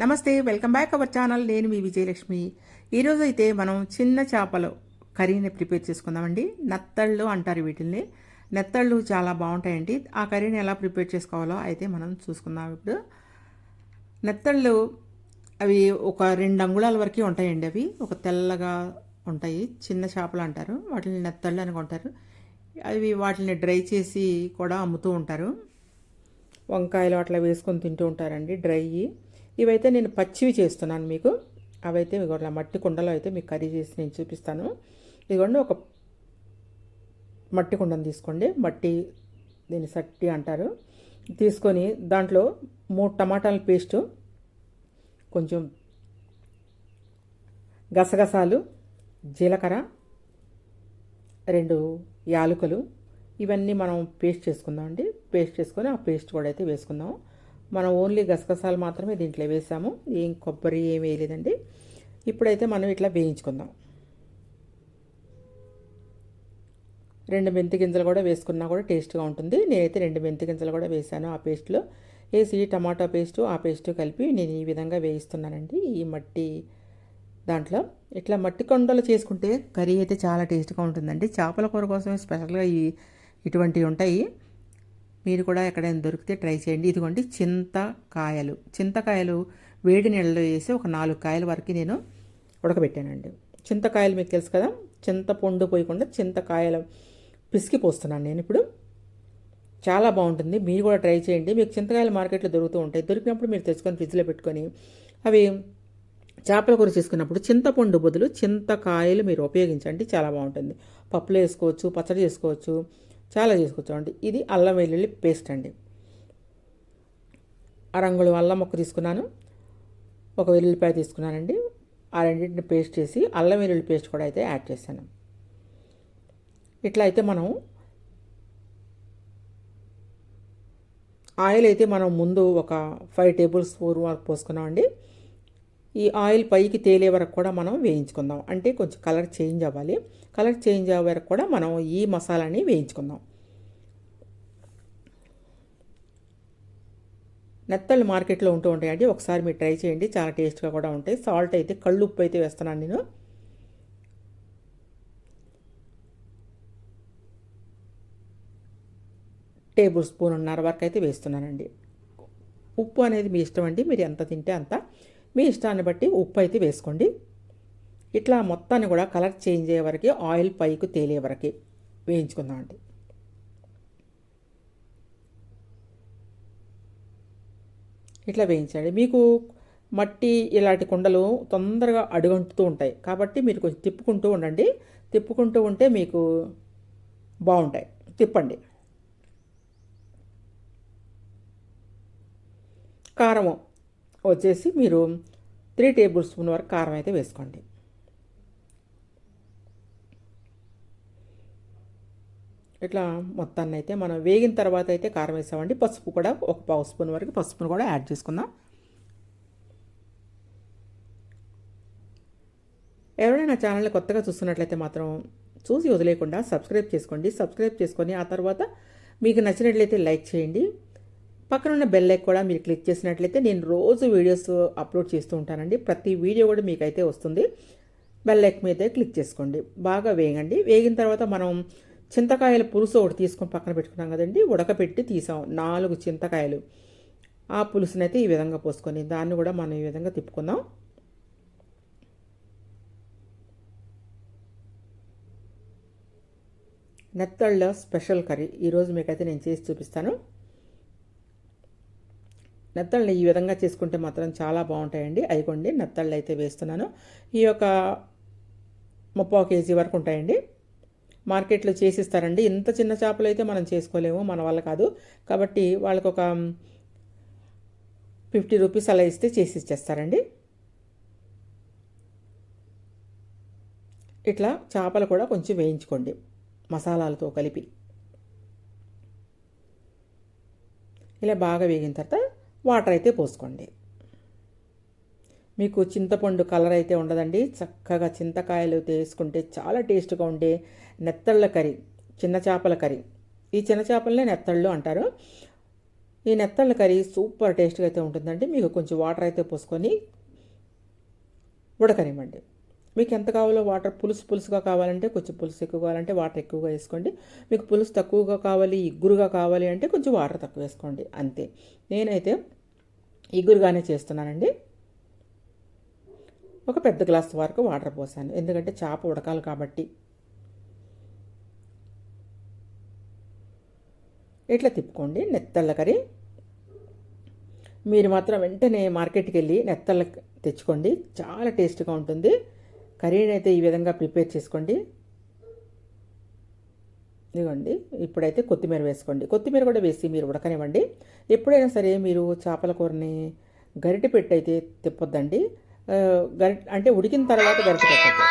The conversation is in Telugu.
నమస్తే వెల్కమ్ బ్యాక్ అవర్ ఛానల్. నేను మీ విజయలక్ష్మి. ఈరోజు అయితే మనం చిన్న చేపలు కర్రీని ప్రిపేర్ చేసుకుందామండి. నత్తళ్ళు అంటారు వీటిని నెత్తళ్ళు చాలా బాగుంటాయండి. ఆ కర్రీని ఎలా ప్రిపేర్ చేసుకోవాలో అయితే మనం చూసుకుందాం ఇప్పుడు. నెత్తళ్ళు అవి ఒక రెండు అంగుళాల వరకు ఉంటాయండి అవి. ఒక తెల్లగా ఉంటాయి. చిన్న చేపలు అంటారు. వాటిని నెత్తళ్ళు అని కొంటారు. అవి వాటిని డ్రై చేసి కూడా అమ్ముతూ ఉంటారు. వంకాయలు అట్లా వేసుకొని తింటూ ఉంటారండి డ్రై. ఇవైతే నేను పచ్చివి చేస్తున్నాను మీకు. అవైతే మీకు అట్లా మట్టి కుండలో అయితే మీకు కర్రీ చేసి నేను చూపిస్తాను. ఇదిగోండి ఒక మట్టి కుండను తీసుకోండి. మట్టి దీన్ని సట్టి అంటారు. తీసుకొని దాంట్లో మూడు టమాటాల పేస్టు కొంచెం గసగసాలు జీలకర్ర రెండు యాలకులు ఇవన్నీ మనం పేస్ట్ చేసుకుందాం అండి. పేస్ట్ చేసుకొని ఆ పేస్ట్ కూడా అయితే వేసుకుందాం. మనం ఓన్లీ గసగసాలు మాత్రమే దీంట్లో వేసాము. ఏం కొబ్బరి ఏం వేయలేదండి. ఇప్పుడైతే మనం ఇట్లా వేయించుకుందాం. రెండు మెంతి గింజలు కూడా వేసుకున్నా కూడా టేస్ట్గా ఉంటుంది. నేనైతే రెండు మెంతి గింజలు కూడా వేసాను ఆ పేస్ట్లో. వేసి టమాటా పేస్టు ఆ పేస్టు కలిపి నేను ఈ విధంగా వేయిస్తున్నానండి. ఈ మట్టి దాంట్లో. ఇట్లా మట్టి కొండలు చేసుకుంటే కర్రీ అయితే చాలా టేస్ట్గా ఉంటుందండి. చేపల కూర కోసమే స్పెషల్గా ఈ ఇటువంటివి ఉంటాయి. మీరు కూడా ఎక్కడైనా దొరికితే ట్రై చేయండి. ఇదిగోండి చింతకాయలు. చింతకాయలు వేడి నీళ్ళలో వేసి ఒక నాలుగు కాయల వరకు నేను ఉడకబెట్టానండి. చింతకాయలు మీకు తెలుసు కదా? చింతపండు పోయకుండా చింతకాయలు పిసికి పోస్తున్నాను నేను ఇప్పుడు. చాలా బాగుంటుంది. మీరు కూడా ట్రై చేయండి. మీకు చింతకాయలు మార్కెట్లో దొరుకుతూ ఉంటాయి. దొరికినప్పుడు మీరు తెచ్చుకొని ఫ్రిడ్జ్లో పెట్టుకొని అవి చేపల కూర చేసుకున్నప్పుడు చింతపండు బదులు చింతకాయలు మీరు ఉపయోగించండి. చాలా బాగుంటుంది. పప్పులో వేసుకోవచ్చు పచ్చడి చేసుకోవచ్చు. చాలా చేసుకోవచ్చు ఇది అల్లం వెల్లుల్లి పేస్ట్ అండి. అరంగుళం అల్లం ఒక తీసుకున్నాను. ఒక వెల్లుల్లిపాయ తీసుకున్నానండి. ఆ రెండింటిని పేస్ట్ చేసి అల్లం వెల్లుల్లి పేస్ట్ కూడా అయితే యాడ్ చేశాను. ఇట్లా అయితే మనం ఆయిల్ అయితే మనం ముందు ఒక ఫైవ్ టేబుల్ స్పూన్ వరకు పోసుకున్నామండి. ఈ ఆయిల్ పైకి తేలే వరకు కూడా మనం వేయించుకుందాం. అంటే కొంచెం కలర్ చేంజ్ అవ్వాలి. కలర్ చేంజ్ అయ్యే వరకు కూడా మనం ఈ మసాలాని వేయించుకుందాం. నెత్తళ్ళు మార్కెట్లో ఉంటూ ఉంటాయండి. ఒకసారి మీరు ట్రై చేయండి. చాలా టేస్ట్గా కూడా ఉంటాయి. సాల్ట్ అయితే కళ్ళు ఉప్పు అయితే వేస్తున్నాను నేను. టేబుల్ స్పూన్ ఉన్నర వరకు అయితే వేస్తున్నానండి. ఉప్పు అనేది మీ ఇష్టం అండి. మీరు ఎంత తింటే అంత మీ ఇష్టాన్ని బట్టి ఉప్పు అయితే వేసుకోండి. ఇట్లా మొత్తాన్ని కూడా కలర్ చేంజ్ అయ్యే వరకు ఆయిల్ పైకి తేలే వరకు వేయించుకుందామండి ఇట్లా వేయించండి. మీకు మట్టి ఇలాంటి కుండలు తొందరగా అడుగంటుతూ ఉంటాయి. కాబట్టి మీరు కొంచెం తిప్పుకుంటూ ఉండండి. తిప్పుకుంటూ ఉంటే మీకు బాగుంటాయి. తిప్పండి. కారం వచ్చేసి మీరు త్రీ టేబుల్ స్పూన్ వరకు కారం అయితే వేసుకోండి. ఇట్లా మొత్తాన్ని అయితే మనం వేగిన తర్వాత అయితే కారం వేసామండి. పసుపు కూడా ఒక పావు స్పూన్ వరకు పసుపును కూడా యాడ్ చేసుకుందాం. ఎవరైనా నా ఛానల్ని కొత్తగా చూస్తున్నట్లయితే మాత్రం చూసి వదిలేకుండా సబ్స్క్రైబ్ చేసుకోండి. సబ్స్క్రైబ్ చేసుకొని ఆ తర్వాత మీకు నచ్చినట్లయితే లైక్ చేయండి. పక్కనున్న బెల్ లైక్ కూడా మీరు క్లిక్ చేసినట్లయితే నేను రోజు వీడియోస్ అప్లోడ్ చేస్తూ ఉంటానండి. ప్రతి వీడియో కూడా మీకైతే వస్తుంది. బెల్ లైక్ మీద క్లిక్ చేసుకోండి. బాగా వేగండి వేగిన తర్వాత మనం చింతకాయల పులుసు ఒకటి తీసుకొని పక్కన పెట్టుకున్నాం కదండి. ఉడకపెట్టి తీసాం. నాలుగు చింతకాయలు. ఆ పులుసునైతే ఈ విధంగా పోసుకొని దాన్ని కూడా మనం ఈ విధంగా తిప్పుకుందాం. నెత్తళ్ళ స్పెషల్ కర్రీ. ఈరోజు మీకైతే నేను చేసి చూపిస్తాను. నెత్తళ్ళు ఈ విధంగా చేసుకుంటే మాత్రం చాలా బాగుంటాయండి. అయికోండి నెత్తళ్ళు అయితే వేస్తున్నాను. ఈ యొక్క ముప్పై కేజీ వరకు ఉంటాయండి. మార్కెట్లో చేసిస్తారండి. ఇంత చిన్న చేపలు అయితే మనం చేసుకోలేము మన వల్ల కాదు. కాబట్టి వాళ్ళకు ఒక ఫిఫ్టీ రూపీస్ అలా ఇస్తే చేసి ఇచ్చేస్తారండి. ఇట్లా చేపలు కూడా కొంచెం వేయించుకోండి మసాలాలతో కలిపి. ఇలా బాగా వేగిన తర్వాత వాటర్ అయితే పోసుకోండి. మీకు చింతపండు కలర్ అయితే ఉండదండి. చక్కగా చింతకాయలు తీసుకుంటే చాలా టేస్ట్గా ఉండే నెత్తళ్ళ కర్రీ చిన్న చేపల కర్రీ. ఈ చిన్న చేపలనే నెత్తళ్ళు అంటారు. ఈ నెత్తళ్ళ కర్రీ సూపర్ టేస్ట్గా అయితే ఉంటుందండి. మీకు కొంచెం వాటర్ అయితే పోసుకొని ఉడకనివ్వండి. మీకు ఎంత కావాలో వాటర్ పులుసు పులుసుగా కావాలంటే కొంచెం పులుసు ఎక్కువ కావాలంటే వాటర్ ఎక్కువగా వేసుకోండి. మీకు పులుసు తక్కువగా కావాలి ఇగ్గురుగా కావాలి అంటే కొంచెం వాటర్ తక్కువ వేసుకోండి. అంతే. నేనైతే ఇగురుగానే చేస్తున్నానండి. ఒక పెద్ద గ్లాస్ వరకు వాటర్ పోసాను. ఎందుకంటే చేప ఉడకాలి కాబట్టి. ఇట్లా తిప్పుకోండి. నెత్తళ్ళ కర్రీ. మీరు మాత్రం వెంటనే మార్కెట్కి వెళ్ళి నెత్తళ్ళ తెచ్చుకోండి. చాలా టేస్ట్గా ఉంటుంది. కర్రీని అయితే ఈ విధంగా ప్రిపేర్ చేసుకోండి. ఇదిగోండి ఇప్పుడైతే కొత్తిమీర వేసుకోండి. కొత్తిమీర కూడా వేసి మీరు ఉడకనివ్వండి. ఎప్పుడైనా సరే మీరు చేపల కూరని గరిటె పెట్టి అయితే తిప్పొద్దండి గరి గరిట అంటే ఉడికిన తర్వాత గరిటె పెట్టద్దు.